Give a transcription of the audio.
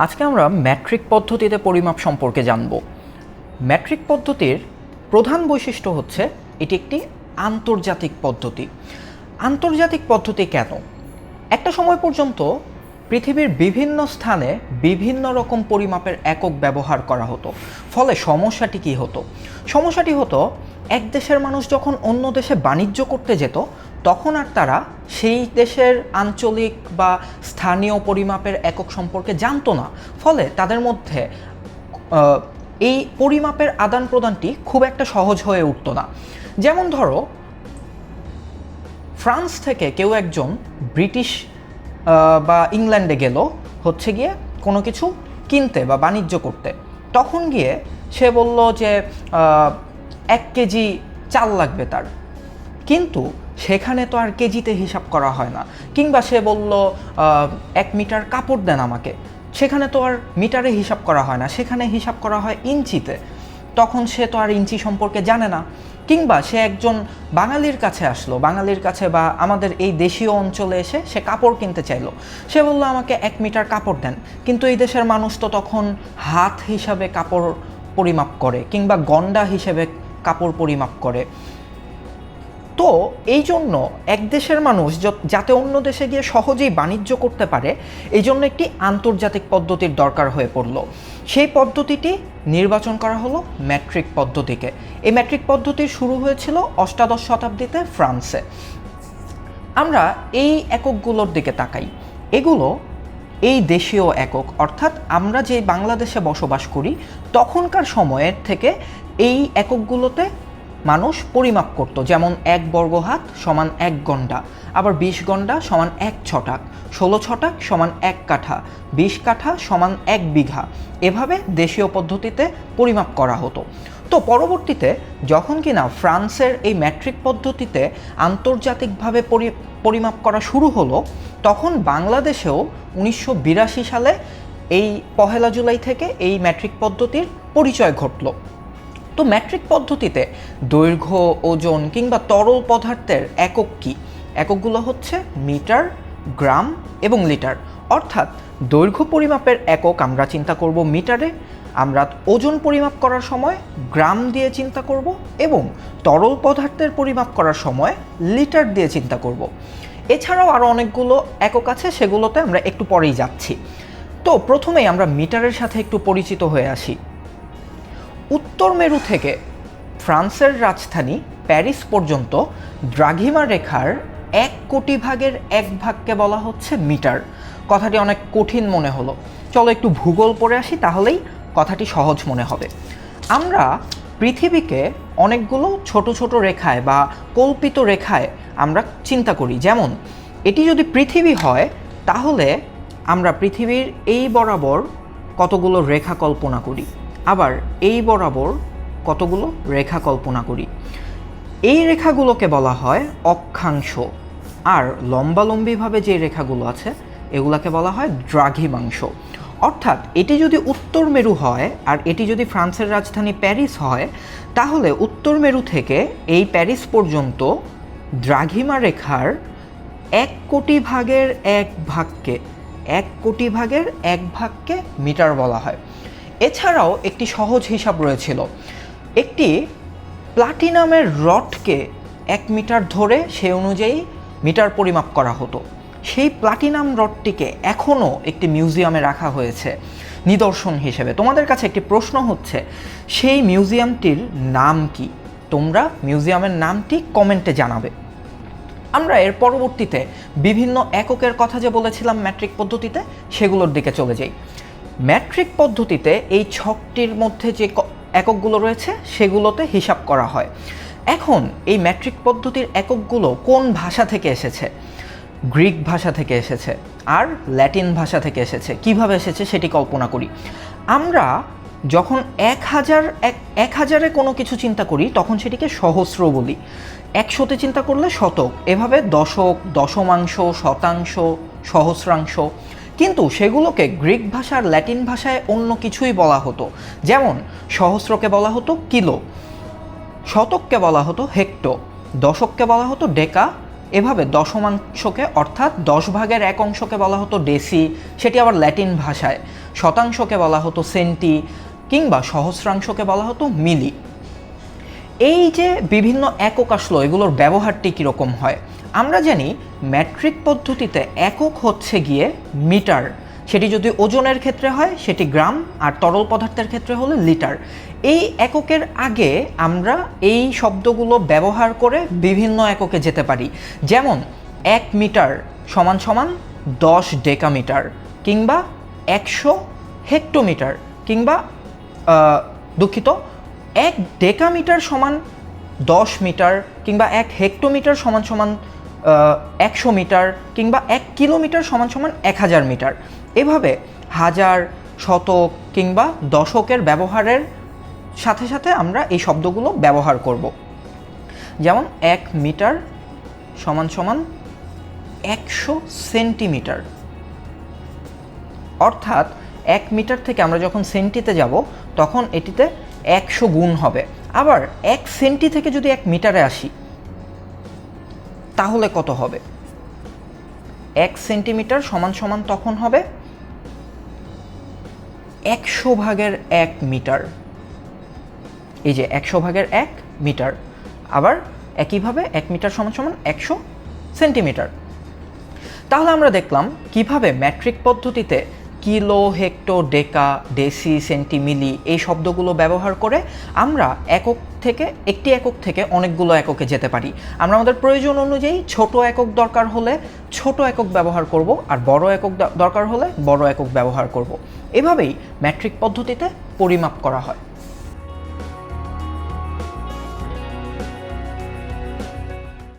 আজকে আমরা ম্যাট্রিক পদ্ধতিতে পরিমাপ সম্পর্কে জানব। ম্যাট্রিক পদ্ধতির প্রধান বৈশিষ্ট্য হচ্ছে এটি একটি আন্তর্জাতিক পদ্ধতি। আন্তর্জাতিক পদ্ধতি কেন? একটা সময় পর্যন্ত পৃথিবীর বিভিন্ন স্থানে বিভিন্ন রকম পরিমাপের একক ব্যবহার করা হতো। ফলে সমস্যাটি কী হতো? সমস্যাটি হতো, এক দেশের মানুষ যখন অন্য দেশে বাণিজ্য করতে যেত তখন আর তারা সেই দেশের আঞ্চলিক বা স্থানীয় পরিমাপের একক সম্পর্কে জানতো না। ফলে তাদের মধ্যে এই পরিমাপের আদান প্রদানটি খুব একটা সহজ হয়ে উঠতো না। যেমন ধরো, ফ্রান্স থেকে কেউ একজন ব্রিটিশ বা ইংল্যান্ডে গেল হচ্ছে গিয়ে কোনো কিছু কিনতে বা বাণিজ্য করতে। তখন গিয়ে সে বলল যে এক কেজি চাল লাগবে তার। কিন্তু সেখানে তো আর কেজিতে হিসাব করা হয় না। কিংবা সে বলল এক মিটার কাপড় দেন আমাকে। সেখানে তো আর মিটারে হিসাব করা হয় না। সেখানে হিসাব করা হয় ইঞ্চিতে। তখন সে তো আর ইঞ্চি সম্পর্কে জানে না। কিংবা সে একজন বাঙালির কাছে আসলো, বাঙালির কাছে বা আমাদের এই দেশীয় অঞ্চলে এসে সে কাপড় কিনতে চাইলো। সে বলল, আমাকে এক মিটার কাপড় দেন। কিন্তু এই দেশের মানুষ তো তখন হাত হিসাবে কাপড় পরিমাপ করে, কিংবা গন্ডা হিসেবে কাপড় পরিমাপ করে। তো এই জন্য এক দেশের মানুষ যাতে অন্য দেশে গিয়ে সহজেই বাণিজ্য করতে পারে, এই জন্য একটি আন্তর্জাতিক পদ্ধতির দরকার হয়ে পড়ল। সেই পদ্ধতিটি নির্বাচন করা হলো ম্যাট্রিক পদ্ধতিকে। এই ম্যাট্রিক পদ্ধতি শুরু হয়েছিল অষ্টাদশ শতাব্দীতে ফ্রান্সে। আমরা এই এককগুলোর দিকে তাকাই। এগুলো এই দেশীয় একক, অর্থাৎ আমরা যে বাংলাদেশে বসবাস করি, তখনকার সময়ের থেকে এই এককগুলোতে মানুষ পরিমাপ করত, যেমন এক বর্গ হাত সমান এক গন্ডা আবার বিশ গন্ডা সমান এক ছটাক, ষোলো ছটাক সমান এক কাঠা, বিশ কাঠা সমান এক বিঘা। এভাবে দেশীয় পদ্ধতিতে পরিমাপ করা হতো। তো পরবর্তীতে যখন কিনা ফ্রান্সের এই ম্যাট্রিক পদ্ধতিতে আন্তর্জাতিকভাবে পরি- পরিমাপ করা শুরু হলো, তখন বাংলাদেশেও উনিশশো বিরাশি সালে এই পহেলা জুলাই থেকে এই ম্যাট্রিক পদ্ধতির পরিচয় ঘটলো। তো ম্যাট্রিক পদ্ধতিতে দৈর্ঘ্য, ওজন কিংবা তরল পদার্থের একক কী? এককগুলো হচ্ছে মিটার, গ্রাম এবং লিটার। অর্থাৎ দৈর্ঘ্য পরিমাপের একক আমরা চিন্তা করব মিটারে, আমরা ওজন পরিমাপ করার সময় গ্রাম দিয়ে চিন্তা করব এবং তরল পদার্থের পরিমাপ করার সময় লিটার দিয়ে চিন্তা করব। এছাড়াও আরও অনেকগুলো একক আছে, সেগুলোতে আমরা একটু পরেই যাচ্ছি। তো প্রথমেই আমরা মিটারের সাথে একটু পরিচিত হয়ে আসি। উত্তর মেরু থেকে ফ্রান্সের রাজধানী প্যারিস পর্যন্ত দ্রাঘিমা রেখার এক কোটি ভাগের এক ভাগকে বলা হচ্ছে মিটার। কথাটি অনেক কঠিন মনে হলো। চলো একটু ভূগোল পড়ে আসি, তাহলেই কথাটি সহজ মনে হবে। আমরা পৃথিবীকে অনেকগুলো ছোট ছোট রেখায় বা কল্পিত রেখায় আমরা চিন্তা করি। যেমন, এটি যদি পৃথিবী হয়, তাহলে আমরা পৃথিবীর এই বরাবর কতগুলো রেখা কল্পনা করি? আবার এই বরাবর কতগুলো রেখা কল্পনা করি। এই রেখাগুলোকে বলা হয় অক্ষাংশ। আর লম্বালম্বিভাবে যে রেখাগুলো আছে, এগুলাকে বলা হয় দ্রাঘিমাংশ। অর্থাৎ এটি যদি উত্তর মেরু হয়, আর এটি যদি ফ্রান্সের রাজধানী প্যারিস হয়, তাহলে উত্তর মেরু থেকে এই প্যারিস পর্যন্ত দ্রাঘিমা রেখার এক কোটি ভাগের এক ভাগকে, এক কোটি ভাগের এক ভাগকে মিটার বলা হয়। এছাড়াও একটি সহজ হিসাব রয়েছিল। একটি প্লাটিনামের রডকে এক মিটার ধরে সে অনুযায়ী মিটার পরিমাপ করা হতো। সেই প্লাটিনাম রডটিকে এখনও একটি মিউজিয়ামে রাখা হয়েছে নিদর্শন হিসেবে। তোমাদের কাছে একটি প্রশ্ন হচ্ছে, সেই মিউজিয়ামটির নাম কি? তোমরা মিউজিয়ামের নামটি কমেন্টে জানাবে। আমরা এর পরবর্তীতে বিভিন্ন এককের কথা যে বলেছিলাম ম্যাট্রিক পদ্ধতিতে, সেগুলোর দিকে চলে যাই। ম্যাট্রিক পদ্ধতিতে এই ছকটির মধ্যে যে এককগুলো রয়েছে, সেগুলোতে হিসাব করা হয়। এখন এই ম্যাট্রিক পদ্ধতির এককগুলো কোন ভাষা থেকে এসেছে? গ্রিক ভাষা থেকে এসেছে আর ল্যাটিন ভাষা থেকে এসেছে। কীভাবে এসেছে সেটি কল্পনা করি। আমরা যখন এক হাজার এক এক হাজারে কোনো কিছু চিন্তা করি, তখন সেটিকে সহস্র বলি। একশোতে চিন্তা করলে শতক। এভাবে দশক, দশমাংশ, শতাংশ, সহস্রাংশ কিন্তু সেগুলোকে গ্রিক ভাষার ল্যাটিন ভাষায় অন্য কিছুই বলা হতো। যেমন, সহস্রকে বলা হতো কিলো, শতককে বলা হতো হেক্টো, দশককে বলা হতো ডেকা, এভাবে দশমাংশকে অর্থাৎ দশ ভাগের এক অংশকে বলা হতো ডেসি, সেটি আবার ল্যাটিন ভাষায়। শতাংশকে বলা হতো সেন্টি, কিংবা সহস্রাংশকে বলা হতো মিলি। এই যে বিভিন্ন একক আসলো, এগুলোর ব্যবহারটি কীরকম হয়? আমরা জানি ম্যাট্রিক পদ্ধতিতে একক হচ্ছে গিয়ে মিটার। সেটি যদি ওজনের ক্ষেত্রে হয়, সেটি গ্রাম, আর তরল পদার্থের ক্ষেত্রে হলে লিটার। এই এককের আগে আমরা এই শব্দগুলো ব্যবহার করে বিভিন্ন এককে যেতে পারি। যেমন, এক মিটার সমান সমান দশ ডেকামিটার, কিংবা একশো হেক্টোমিটার, কিংবা দুঃখিত, এক ডেকামিটার সমান দশ মিটার, কিংবা এক হেক্টোমিটার সমান সমান একশো মিটার কিংবা এক কিলোমিটার সমান সমান এক হাজার মিটার। এভাবে হাজার, শতক কিংবা দশকের ব্যবহারের সাথে সাথে আমরা এই শব্দগুলো ব্যবহার করব। যেমন এক মিটার সমান সমান একশো সেন্টিমিটার। অর্থাৎ এক মিটার থেকে আমরা যখন সেন্টিতে যাব, তখন এটিতে একশো গুণ হবে। আবার এক সেন্টি থেকে যদি এক মিটারে আসি তাহলে কত হবে? এক সেন্টিমিটার সমান সমান তখন হবে একশো ভাগের এক মিটার। এই যে একশো ভাগের এক মিটার, আবার একইভাবে এক মিটার সমান সমান একশো সেন্টিমিটার। তাহলে আমরা দেখলাম কীভাবে ম্যাট্রিক পদ্ধতিতে kilo hecto deca deci, centi milli এই শব্দগুলো ব্যবহার করে আমরা একক থেকে, একটি একক থেকে অনেকগুলো এককে যেতে পারি। আমরা আমাদের প্রয়োজন অনুযায়ী ছোট একক দরকার হলে ছোট একক ব্যবহার করব আর বড় একক দরকার হলে বড় একক ব্যবহার করব। এভাবেই ম্যাট্রিক পদ্ধতিতে পরিমাপ করা হয়।